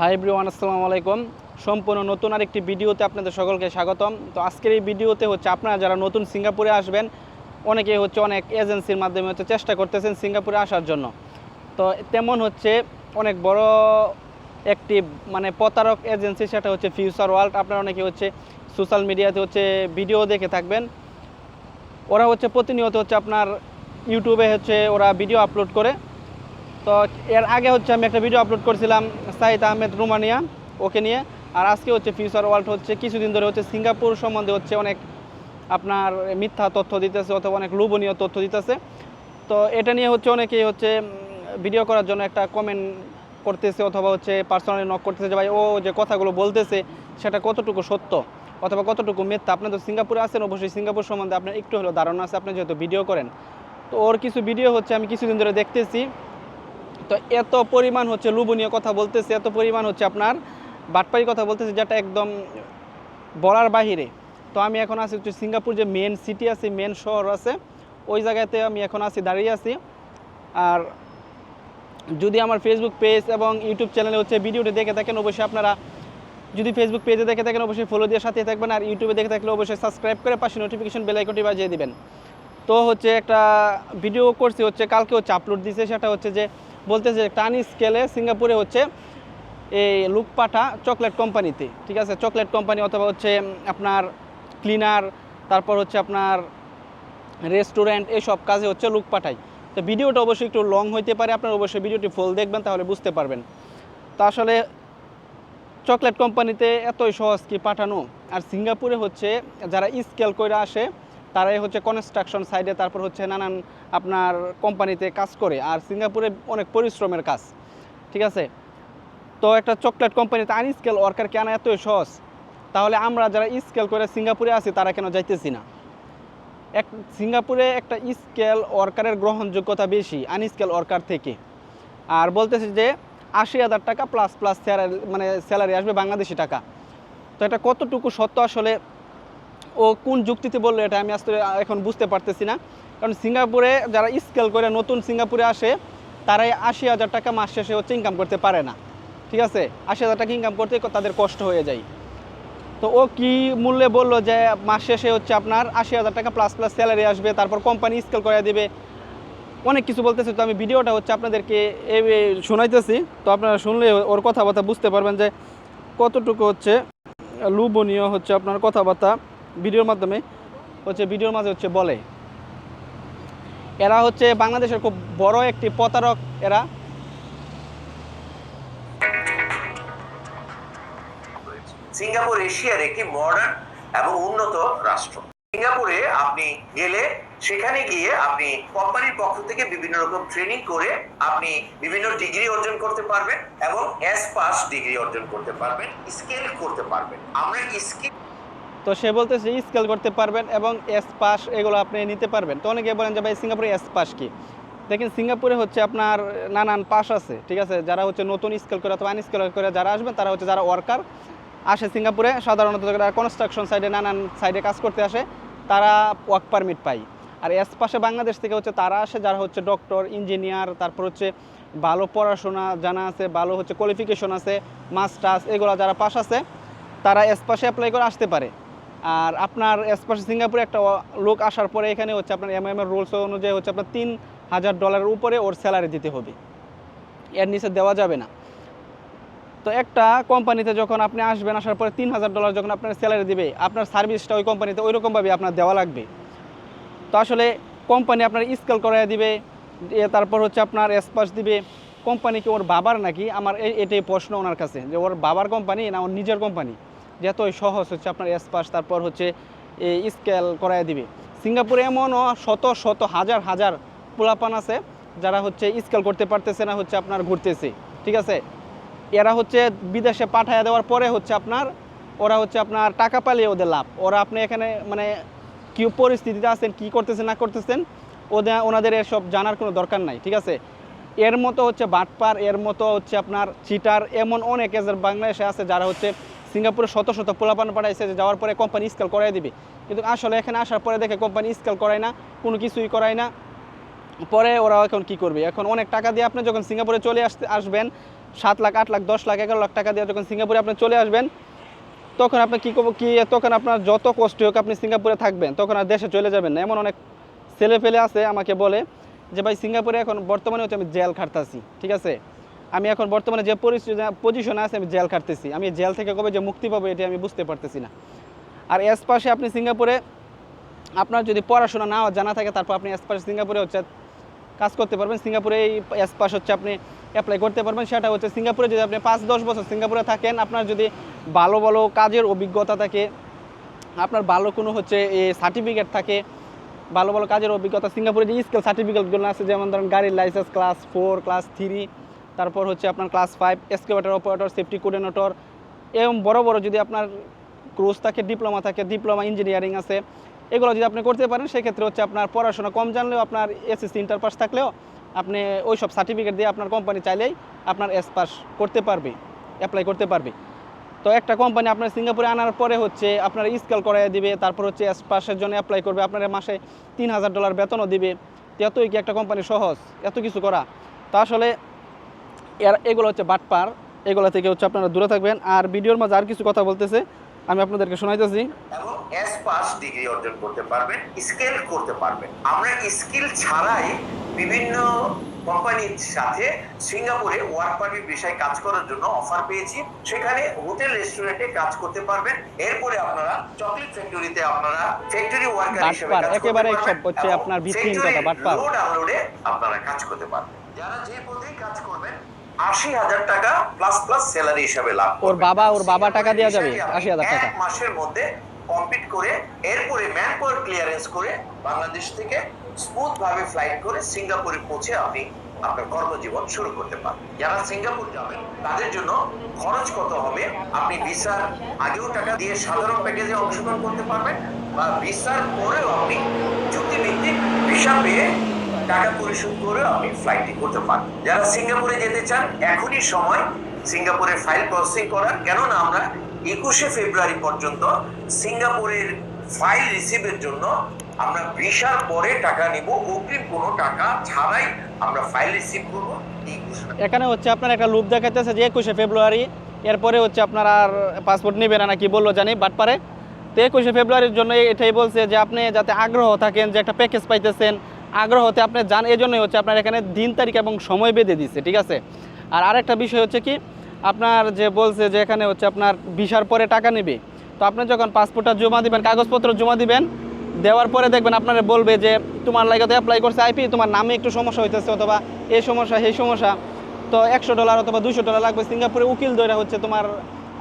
High ব্রিওয়ান আসসালামু আলাইকুম। সম্পূর্ণ নতুন আরেকটি ভিডিওতে আপনাদের সকলকে স্বাগতম। তো আজকের এই ভিডিওতে হচ্ছে আপনারা যারা নতুন সিঙ্গাপুরে আসবেন, অনেকে হচ্ছে অনেক এজেন্সির মাধ্যমে হচ্ছে চেষ্টা করতেছেন সিঙ্গাপুরে আসার জন্য। তো তেমন হচ্ছে অনেক বড় একটি মানে প্রতারক এজেন্সি, সেটা হচ্ছে ফিউচার ওয়ার্ল্ড। আপনারা অনেকে হচ্ছে সোশ্যাল মিডিয়াতে হচ্ছে ভিডিও দেখে থাকবেন। ওরা হচ্ছে প্রতিনিয়ত হচ্ছে আপনার ইউটিউবে হচ্ছে ওরা ভিডিও আপলোড করে। তো এর আগে হচ্ছে আমি একটা ভিডিও আপলোড করেছিলাম সাইদ আহমেদ রুমানিয়া, ওকে নিয়ে। আর আজকে হচ্ছে ফিউচার ওয়ার্ল্ড হচ্ছে, কিছুদিন ধরে হচ্ছে সিঙ্গাপুর সম্বন্ধে হচ্ছে অনেক আপনার মিথ্যা তথ্য দিতেছে অথবা অনেক লোভনীয় তথ্য দিতেছে। তো এটা নিয়ে হচ্ছে অনেকেই হচ্ছে ভিডিও করার জন্য একটা কমেন্ট করতেছে অথবা হচ্ছে পার্সোনালি নক করতেছে যে ভাই, ও যে কথাগুলো বলতেছে, সেটা কতটুকু সত্য অথবা কতটুকু মিথ্যা? আপনি তো সিঙ্গাপুরে আছেন, অবশ্যই সিঙ্গাপুর সম্বন্ধে আপনার একটু হলেও ধারণা আছে, আপনি যেহেতু ভিডিও করেন। তো ওর কিছু ভিডিও হচ্ছে আমি কিছুদিন ধরে দেখতেছি। তো এত পরিমাণ হচ্ছে লোভনীয় কথা বলতেছে, এত পরিমাণ হচ্ছে আপনার বাটপারি কথা বলতেছে যেটা একদম বলার বাহিরে। তো আমি এখন আছি হচ্ছে সিঙ্গাপুর যে মেন সিটি আছে মেন শহর আছে, ওই জায়গাতে আমি এখন আছি, দাঁড়িয়ে আছি। আর যদি আমার ফেসবুক পেজ এবং ইউটিউব চ্যানেলে হচ্ছে ভিডিওটি দেখে থাকেন, অবশ্যই আপনারা যদি ফেসবুক পেজে দেখে থাকেন, অবশ্যই ফলো দিয়ে সাথে থাকবেন। আর ইউটিউবে দেখে থাকলে অবশ্যই সাবস্ক্রাইব করে পাশে নোটিফিকেশন বেল আইকনটি বাজিয়ে দেবেন। তো হচ্ছে একটা ভিডিও করছি, হচ্ছে কালকে হচ্ছে আপলোড দিছে, সেটা হচ্ছে যে বলতেছে টানি স্কেলে সিঙ্গাপুরে হচ্ছে এই লুকপাঠা চকলেট কোম্পানিতে, ঠিক আছে? চকলেট কোম্পানি অথবা হচ্ছে আপনার ক্লিনার, তারপর হচ্ছে আপনার রেস্টুরেন্ট, এসব কাজে হচ্ছে লুক পাঠায় তো ভিডিওটা অবশ্যই একটু লং হইতে পারে, আপনার অবশ্যই ভিডিওটি ফুল দেখবেন, তাহলে বুঝতে পারবেন। তো আসলে চকলেট কোম্পানিতে এতই সহজ কি পাঠানো? আর সিঙ্গাপুরে হচ্ছে যারা স্কেল করে আসে তারাই হচ্ছে কনস্ট্রাকশন সাইডে তারপর হচ্ছে নানান আপনার কোম্পানিতে কাজ করে। আর সিঙ্গাপুরে অনেক পরিশ্রমের কাজ, ঠিক আছে? তো একটা চকলেট কোম্পানিতে আনস্কেল ওয়ার্কারকে আনা এতই সহজ। তাহলে আমরা যারা স্কেল করে সিঙ্গাপুরে আছি, তারা কেন যাইতেছি না? এক, সিঙ্গাপুরে একটা স্কেল ওয়ার্কারের গ্রহণযোগ্যতা বেশি আনস্কেল ওয়ার্কার থেকে। আর বলতেছে যে, আশি হাজার টাকা প্লাস প্লাস মানে স্যালারি আসবে বাংলাদেশি টাকা। তো এটা কতটুকু সত্য আসলে ও কোন যুক্তিতে বলল এটা আমি আসলে এখন বুঝতে পারতেছি না। কারণ সিঙ্গাপুরে যারা স্কেল করে নতুন সিঙ্গাপুরে আসে, তারাই আশি হাজার টাকা মাস শেষে হচ্ছে ইনকাম করতে পারে না। ঠিক আছে? আশি হাজার টাকা ইনকাম করতে তাদের কষ্ট হয়ে যায়। তো ও কি মূল্যে বলল যে মাস শেষে হচ্ছে আপনার আশি হাজার টাকা প্লাস প্লাস স্যালারি আসবে, তারপর কোম্পানি স্কেল করে দেবে? অনেক কিছু বলতেছে। তো আমি ভিডিওটা হচ্ছে আপনাদেরকে শোনাইতেছি। তো আপনারা শুনলে ওর কথাবার্তা বুঝতে পারবেন যে কতটুকু হচ্ছে লুবনীয় হচ্ছে আপনার কথাবার্তা। ভিডিওর মাধ্যমে হচ্ছে ভিডিওর মাঝে হচ্ছে বলে। এরা হচ্ছে বাংলাদেশের খুব বড় একটি প্রতারক এরা। সিঙ্গাপুর এশিয়ার একটি মডার্ন এবং উন্নত রাষ্ট্র। সিঙ্গাপুরে আপনি গেলে সেখানে গিয়ে আপনি কোম্পানির পক্ষ থেকে বিভিন্ন রকম ট্রেনিং করে আপনি বিভিন্ন ডিগ্রি অর্জন করতে পারবেন এবং এস পাস ডিগ্রি অর্জন করতে পারবেন স্কেল করতে পারবেন। আমরা স্কিল তো সে বলতেছে স্কেল করতে পারবেন এবং এস পাস এগুলো আপনি নিতে পারবেন। তো অনেকে বলেন যে ভাই সিঙ্গাপুরে এস পাস কি? দেখেন সিঙ্গাপুরে হচ্ছে আপনার নানান পাস আছে, ঠিক আছে? যারা হচ্ছে নতুন স্কেল করে অথবা আনস্কেল করে যারা আসবেন, তারা হচ্ছে যারা ওয়ার্কার আসে সিঙ্গাপুরে, সাধারণত যারা কনস্ট্রাকশন সাইডে নানান সাইডে কাজ করতে আসে, তারা ওয়ার্ক পারমিট পায়। আর এস পাশে বাংলাদেশ থেকে হচ্ছে তারা আসে যারা হচ্ছে ডক্টর ইঞ্জিনিয়ার তারপর হচ্ছে ভালো পড়াশোনা জানা আছে, ভালো হচ্ছে কোয়ালিফিকেশন আছে মাস্টার্স এগুলো যারা পাশ আছে, তারা এস পাশে অ্যাপ্লাই করে আসতে পারে। আর আপনার এসপাশে সিঙ্গাপুরে একটা লোক আসার পরে এখানে হচ্ছে আপনার এম এম এর রুলস অনুযায়ী হচ্ছে আপনার তিন হাজার ডলারের উপরে ওর স্যালারি দিতে হবে। এর নিচে দেওয়া যাবে না। তো একটা কোম্পানিতে যখন আপনি আসবেন, আসার পরে তিন হাজার ডলার যখন আপনার স্যালারি দিবে, আপনার সার্ভিসটা ওই কোম্পানিতে ওইরকমভাবে আপনার দেওয়া লাগবে। তো আসলে কোম্পানি আপনার স্কেল করাই দিবে তারপর হচ্ছে আপনার এসপাস দিবে। কোম্পানি কি ওর বাবার নাকি? আমার এটাই প্রশ্ন ওনার কাছে, যে ওর বাবার কোম্পানি না ওর নিজের কোম্পানি যে এতই সহজ হচ্ছে আপনার এসপাস তারপর হচ্ছে স্কেল করাই দিবে। সিঙ্গাপুরে এমনও শত শত হাজার হাজার পোলাপান আছে যারা হচ্ছে স্কেল করতে পারতেছে না, হচ্ছে আপনার ঘুরতেছে, ঠিক আছে? এরা হচ্ছে বিদেশে পাঠায় দেওয়ার পরে হচ্ছে আপনার, ওরা হচ্ছে আপনার টাকা পালে ওদের লাভ। ওরা আপনি এখানে মানে কি পরিস্থিতিতে আছেন, কি করতেছেন, না করতেছেন ওদের ওনাদের এসব জানার কোনো দরকার নাই, ঠিক আছে? এর মতো হচ্ছে বাটপার, এর মতো হচ্ছে আপনার চিটার এমন অনেক এজের বাংলাদেশে আছে যারা হচ্ছে সিঙ্গাপুরে শত শত পোলাপান পাঠাইছে যে যাওয়ার পরে কোম্পানি স্কেল করাই দিবে। কিন্তু আসলে এখানে আসার পরে দেখে কোম্পানি স্কেল করায় না, কোনো কিছুই করায় না। পরে ওরা এখন কি করবে? এখন অনেক টাকা দিয়ে আপনি যখন সিঙ্গাপুরে চলে আসতে আসবেন, সাত লাখ, আট লাখ, দশ লাখ, এগারো লাখ টাকা দিয়ে যখন সিঙ্গাপুরে আপনি চলে আসবেন, তখন আপনি কী করব কী তখন আপনার যত কষ্ট হোক আপনি সিঙ্গাপুরে থাকবেন, তখন আর দেশে চলে যাবেন না। এমন অনেক ছেলে ফেলে আছে আমাকে বলে যে, ভাই, সিঙ্গাপুরে এখন বর্তমানে হচ্ছে আমি জেল খাটতাছি। ঠিক আছে? আমি এখন বর্তমানে যে পরিস্থিতি পজিশনে আছে, আমি জেল কাটতেছি আমি জেল থেকে কবে যে মুক্তি পাবো, এটি আমি বুঝতে পারতেছি না। আর এস পাশে আপনি সিঙ্গাপুরে, আপনার যদি পড়াশোনা না জানা থাকে, তারপর আপনি এস পাশে সিঙ্গাপুরে হচ্ছে কাজ করতে পারবেন। সিঙ্গাপুরে এই এস হচ্ছে আপনি অ্যাপ্লাই করতে পারবেন। সেটা হচ্ছে সিঙ্গাপুরে যদি আপনি পাঁচ, দশ বছর সিঙ্গাপুরে থাকেন, আপনার যদি ভালো ভালো কাজের অভিজ্ঞতা থাকে, আপনার ভালো কোনো হচ্ছে সার্টিফিকেট থাকে, ভালো ভালো কাজের অভিজ্ঞতা, সিঙ্গাপুরে যে স্কিল সার্টিফিকেটগুলো আছে, যেমন ধরেন গাড়ির licence class four class three তারপর হচ্ছে আপনার class five excavator operator safety coordinator এবং বড় বড় যদি আপনার কোর্স থাকে ডিপ্লোমা থাকে ডিপ্লোমা ইঞ্জিনিয়ারিং আছে, এগুলো যদি আপনি করতে পারেন, সেক্ষেত্রে হচ্ছে আপনার পড়াশোনা কম জানলেও আপনার এসএসসি ইন্টার পাস থাকলেও আপনি ওই সব সার্টিফিকেট দিয়ে আপনার কোম্পানি চাইলেই আপনার এস পাস করতে পারবে অ্যাপ্লাই করতে পারবে। তো একটা কোম্পানি আপনার সিঙ্গাপুরে আনার পরে হচ্ছে আপনার স্কেল করাই দিবে, তারপর হচ্ছে এস পাসের জন্য অ্যাপ্লাই করবে, আপনার মাসে তিন হাজার ডলার বেতনও দিবে। এতই কি একটা কোম্পানি সহজ? এত কিছু করা। তো আসলে এগুলো হচ্ছে বাটপার এগুলো থেকে হচ্ছে আপনারা দূরে থাকবেন। আর ভিডিওর মাঝে আর কিছু কথা বলতেছে আমি আপনাদেরকে শোনাইতেছি। এবং এস পাস ডিগ্রি অর্জন করতে পারবেন স্কিল করতে পারবেন। আমরা স্কিল ছাড়াই বিভিন্ন কোম্পানির সাথে সিঙ্গাপুরে ওয়ার্ক পারমিট বিষয়ে কাজ করার জন্য অফার পেয়েছি। সেখানে হোটেল রেস্টুরেন্টে কাজ করতে পারবেন। এরপরে আপনারা চকলেট ফ্যাক্টরিতে আপনারা ফ্যাক্টরি ওয়ার্কার হিসেবে কাজ করতে একেবারে সব হচ্ছে আপনার ভিত্তিহীন কথা, বাটপার। আপনারা কাজ করতে পারবেন। যারা যে পদে কাজ করবেন আশি হাজার টাকা প্লাস প্লাস স্যালারি হিসাবে লাভ ওর বাবা- ওর বাবা টাকা দেয়া যাবে, বিষয়ে 80,000 টাকা। এক মাসের মধ্যে কমপ্লিট করে এরপরে ম্যান পাওয়ার ক্লিয়ারেন্স করে বাংলাদেশ থেকে স্মুথ ভাবে ফ্লাইট করে সিঙ্গাপুরে পৌঁছে আপনি আপনার কর্মজীবন শুরু করতে পারবেন। যারা সিঙ্গাপুর যাবেন তাদের জন্য খরচ কত হবে? আপনি ভিসার আগেও টাকা দিয়ে সাধারণ প্যাকেজে অংশগ্রহণ করতে পারবেন বা ভিসার পরেও আপনি চুক্তিভিত্তিক ভিসা পেয়ে টাকা পরিশোধ করে আপনি ফ্লাইটটি করতে পারবেন যারা সিঙ্গাপুরে যেতে চান, এখনই সময় সিঙ্গাপুরে ফাইল প্রসেসিং করার। কেননা আমরা একুশে ফেব্রুয়ারি পর্যন্ত সিঙ্গাপুরের ফাইল রিসিভের জন্য আমরা ভিসার পরে টাকা নিব। অগ্রিম কোনো টাকা ছাড়াই আমরা ফাইল রিসিভ করব। এখানে হচ্ছে আপনার একটা লুপ দেখাইতেছে যে একুশে ফেব্রুয়ারি, এরপরে হচ্ছে আপনার আর পাসপোর্ট নেবে না নাকি বলল জানি বাট পারে। তো একুশে ফেব্রুয়ারির জন্য এটাই বলছে যে আপনি যাতে আগ্রহ থাকেন যে একটা প্যাকেজ পাইতেছেন আগ্রহতে আপনি যান এই জন্যই হচ্ছে আপনার এখানে দিন তারিখ এবং সময় বেঁধে দিচ্ছে ঠিক আছে? আর আরেকটা বিষয় হচ্ছে কি, আপনার যে বলছে যে এখানে হচ্ছে আপনার ভিসার পরে টাকা নেবে, তো আপনি যখন পাসপোর্টটা জমা দিবেন, কাগজপত্র জমা দিবেন, দেওয়ার পরে দেখবেন আপনারা বলবে যে তোমার লাগাতে অ্যাপ্লাই করছে আইপি তোমার নামে একটু সমস্যা হইতেছে অথবা এই সমস্যা, সেই সমস্যা, তো একশো ডলার অথবা দুশো ডলার লাগবে, সিঙ্গাপুরে উকিল ধরে হচ্ছে তোমার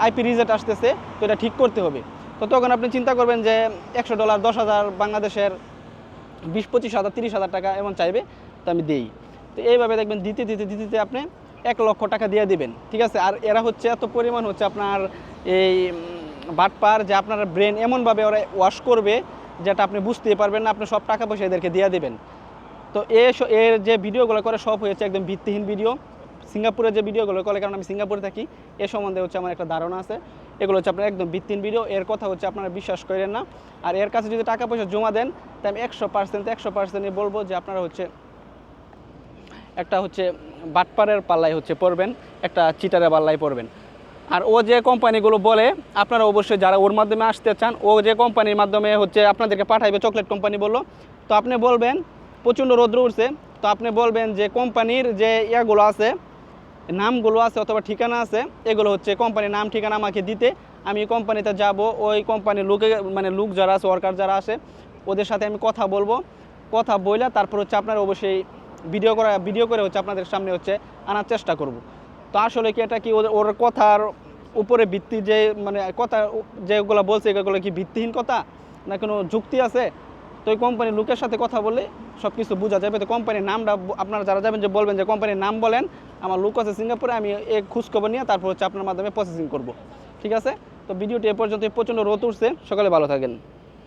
আইপি রিজেক্ট আসতেছে, তো এটা ঠিক করতে হবে। তো তখন আপনি চিন্তা করবেন যে একশো ডলার দশ হাজার বাংলাদেশের বিশ, পঁচিশ হাজার, তিরিশ হাজার টাকা এমন চাইবে, তো আমি দেই। তো এইভাবে দেখবেন দিতে দিতে দিতে দিতে আপনি এক লক্ষ টাকা দিয়ে দিবেন, ঠিক আছে? আর এরা হচ্ছে এত পরিমাণ হচ্ছে আপনার এই বাটপার যে আপনার ব্রেন এমনভাবে ওরা ওয়াশ করবে, যেটা আপনি বুঝতেই পারবেন না, আপনি সব টাকা পয়সা এদেরকে দিয়ে দেবেন। তো এ এর যে ভিডিওগুলো করে সব হয়েছে একদম ভিত্তিহীন ভিডিও। সিঙ্গাপুরের যে ভিডিওগুলো করে, কারণ আমি সিঙ্গাপুরে থাকি, এ সম্বন্ধে হচ্ছে আমার একটা ধারণা আছে। এগুলো হচ্ছে আপনার একদম ভিত্তিহীন ভিডিও। এর কথা হচ্ছে আপনারা বিশ্বাস করেন না। আর এর কাছে যদি টাকা পয়সা জমা দেন তাই আমি একশো পার্সেন্ট একশো পার্সেন্টই বলব যে আপনারা হচ্ছে একটা হচ্ছে বাটপারের পাল্লায় হচ্ছে পড়বেন, একটা চিটারের পাল্লায় পড়বেন। আর ও যে কোম্পানিগুলো বলে, আপনারা অবশ্যই যারা ওর মাধ্যমে আসতে চান, ও যে কোম্পানির মাধ্যমে হচ্ছে আপনাদেরকে পাঠাইবে, চকলেট কোম্পানি বলল, তো আপনি বলবেন, প্রচণ্ড রৌদ্র উঠছে, তো আপনি বলবেন যে কোম্পানির যে ইয়াগুলো আছে নামগুলো আছে অথবা ঠিকানা আছে, এগুলো হচ্ছে কোম্পানির নাম, ঠিকানা আমাকে দিতে। আমি কোম্পানিতে যাব, ওই কোম্পানির লোকে মানে লোক যারা আছে ওয়ার্কার যারা আছে, ওদের সাথে আমি কথা বলব। কথা বইলা তারপর হচ্ছে আপনারা অবশ্যই ভিডিও করা ভিডিও করে হচ্ছে আপনাদের সামনে হচ্ছে আনার চেষ্টা করব। তো আসলে কি এটা কি ওর কথার উপরে ভিত্তি যে মানে কথা যেগুলো বলছে, এগুলো কি ভিত্তিহীন কথা? না কোনো যুক্তি আছে? তো ওই কোম্পানির লোকের সাথে কথা বলে সব কিছু বোঝা যাবে। তো কোম্পানির নামটা আপনারা যারা যাবেন যে বলবেন যে কোম্পানির নাম বলেন, আমার লোক আছে সিঙ্গাপুরে, আমি এ খোঁজখবর নিয়ে তারপর হচ্ছে আপনার মাধ্যমে প্রসেসিং করব। ঠিক আছে? তো ভিডিওটি এ পর্যন্ত প্রচণ্ড রোদ উঠছে, সকালে ভালো থাকেন।